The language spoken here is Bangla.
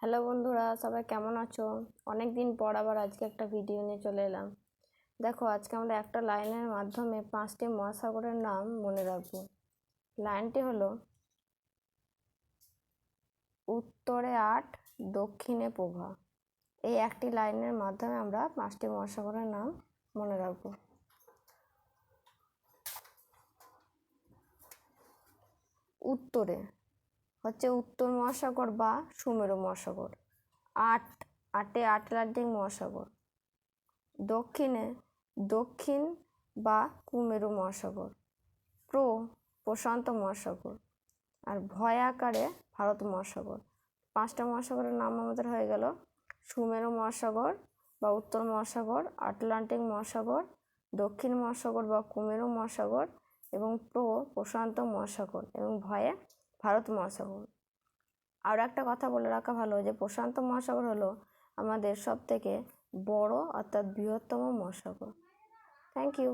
হ্যালো বন্ধুরা, সবাই কেমন আছো? অনেক দিন পর আবার আজকে একটা ভিডিও নিয়ে চলে এলাম। দেখো, আজকে আমরা একটা লাইনের মাধ্যমে পাঁচটি মহাসাগরের নাম মনে রাখব। লাইনটি হলো উত্তরে আট, দক্ষিণে প্রভা। এই একটি লাইনের মাধ্যমে আমরা পাঁচটি মহাসাগরের নাম মনে রাখব। উত্তরে হচ্ছে উত্তর মহাসাগর বা সুমেরু মহাসাগর। আট, আটে আটলান্টিক মহাসাগর। দক্ষিণে দক্ষিণ বা কুমেরু মহাসাগর। প্রো প্রশান্ত মহাসাগর। আর ভয় আকারে ভারত মহাসাগর। পাঁচটা মহাসাগরের নাম আমাদের হয়ে গেল সুমেরু মহাসাগর বা উত্তর মহাসাগর, আটলান্টিক মহাসাগর, দক্ষিণ মহাসাগর বা কুমেরু মহাসাগর এবং প্রো প্রশান্ত মহাসাগর এবং ভয়ে ভারত মহাসাগর। আরও একটা কথা বলে রাখা ভালো যে, প্রশান্ত মহাসাগর হলো আমাদের সব থেকে বড় অর্থাৎ বৃহত্তম মহাসাগর। Thank you